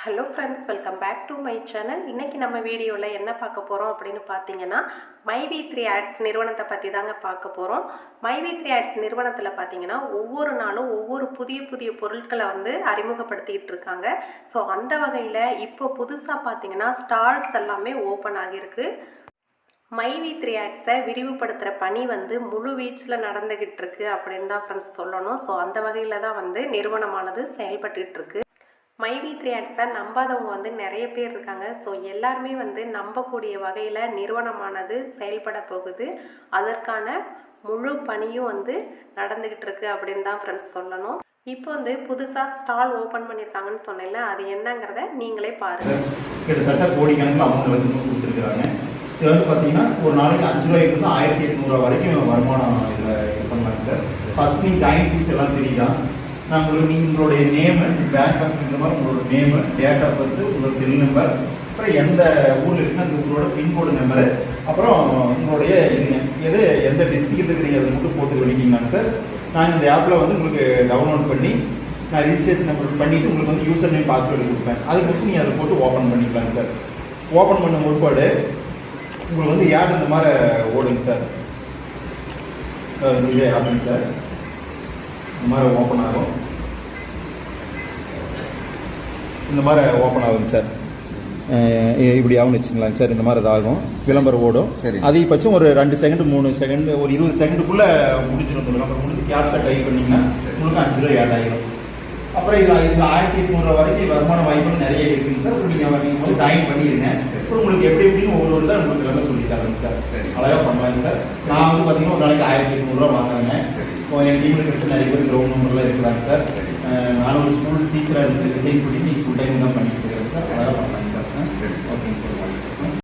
Hello friends welcome back to my channel இன்றைக்கி நம்ம வீடியோவில் என்ன பார்க்க போகிறோம் அப்படின்னு பார்த்தீங்கன்னா மைவி த்ரீ ஆட்ஸ் நிறுவனத்தை பற்றி தாங்க பார்க்க போகிறோம் மைவி த்ரீ ஆட்ஸ் நிறுவனத்தில் பார்த்தீங்கன்னா ஒவ்வொரு நாளும் ஒவ்வொரு புதிய புதிய பொருட்களை வந்து அறிமுகப்படுத்திக்கிட்டு இருக்காங்க. ஸோ அந்த வகையில் இப்போ புதுசாக பார்த்தீங்கன்னா ஸ்டால்ஸ் எல்லாமே ஓப்பன் ஆகியிருக்கு. மைவி த்ரீ ஆட்ஸை விரிவுபடுத்துகிற பணி வந்து முழு வீச்சில் நடந்துக்கிட்டு இருக்கு அப்படின்னு தான் ஃப்ரெண்ட்ஸ் சொல்லணும். ஸோ அந்த வகையில் தான் வந்து நிறுவனமானது செயல்பட்டுக்கிட்டு இருக்கு. மைவி த்ரீ ஆட்ஸை நம்பாதவங்க வந்து நிறைய பேர் இருக்காங்க. ஸோ எல்லாருமே வந்து நம்பக்கூடிய வகையில் நிறுவனமானது செயல்பட போகுது. அதற்கான முழு பணியும் வந்து நடந்துக்கிட்டு இருக்கு அப்படின்னு தான் ஃப்ரெண்ட்ஸ் சொல்லணும். இப்போ வந்து புதுசாக ஸ்டால் ஓப்பன் பண்ணியிருக்காங்கன்னு சொன்னேன்ல அது என்னங்கிறத நீங்களே பாருங்கள் கிட்டத்தட்ட கோடிக்கணக்கில் அவங்க வந்து கொடுத்துருக்குறாங்க. இது வந்து பார்த்தீங்கன்னா ஒரு நாளைக்கு அஞ்சு ரூபாய்க்கு ஆயிரத்தி எட்நூறுவா வரைக்கும் வருமானம் இதில் இது பண்ணலாங்க சார். ஃபஸ்ட் நீங்கள் ஜாயின் ஃபீஸ் எல்லாம் தெரியுதான் நான் உங்களுக்கு உங்களுடைய நேமு பேங்க் ஆஃப் இந்த மாதிரி உங்களோட நேமு டேட் ஆஃப் பர்த் உங்களோட செல் நம்பர் அப்புறம் எந்த ஊரில் இருக்கு அந்த ஊரோட பின்கோடு நம்பரு அப்புறம் உங்களுடைய இதுங்க எது எந்த டிஸ்ட்ரிக்ட் இருக்கிறீங்க அதை மட்டும் போட்டு பண்ணிக்கிங்களாங்க சார் நாங்கள் இந்த ஆப்பில் வந்து உங்களுக்கு டவுன்லோட் பண்ணி நான் ரிஜிஸ்ட்ரேஷன் நம்பர் பண்ணிவிட்டு உங்களுக்கு வந்து யூசர் நேம் பாஸ்வேர்டு கொடுப்பேன். அதுக்கு மட்டும் நீங்கள் அதை போட்டு ஓப்பன் பண்ணிக்கலாங்க சார் ஓப்பன் பண்ண முற்பாடு உங்களுக்கு வந்து ஏட் இந்த மாதிரி ஓடுங்க சார் அஹ் இது சார் இந்த மாதிரி ஓப்பன் ஆகும். இந்த மாதிரி ஓப்பன் ஆகுங்க சார் இப்படி ஆகும்னு வச்சுக்கலாங்க சார் இந்த மாதிரி இதாகும். விளம்பரம் ஓடும். சரி. அதிகபட்சம் ஒரு ரெண்டு செகண்ட் மூணு செகண்ட் ஒரு இருபது செகண்டுக்குள்ள முடிச்சிடும் இந்த விளம்பரம் முடிஞ்சு கேப்சா டைப் பண்ணீங்கன்னா உங்களுக்கு அஞ்சு ரூபாய் ஆட் ஆகிடும் அப்புறம் இது இதுல ஆயிரத்தி எட்நூறு வரைக்கும் வருமான வாய்ப்புகள் நிறைய இருக்குங்க சார். நீங்க நீங்க வந்து ஜாயின் பண்ணிருங்க. சரி. உங்களுக்கு எப்படி எப்படின்னு ஒவ்வொரு தான் உங்களுக்கு எல்லாம் சொல்லி தரேங்க சார். சரி. அழகா பண்ணுவாங்க சார். நான் வந்து பாத்தீங்கன்னா ஒரு நாளைக்கு ஆயிரத்தி எட்நூறுவா வாங்குறேங்க. சரி. இப்போ என் டீம்ல கிட்ட நிறைய பேர் கிரவுண்ட் நம்பர்லாம் இருக்கிறாங்க சார். நானும் ஒரு ஸ்கூல் டீச்சரா இருந்து ரிசைன் பண்ணி ஃபுல் டைம் தான் பண்ணிட்டு இருக்கேன் சார். அழகா பண்ணலாங்க சார். சரி. ஓகேங்க சார்.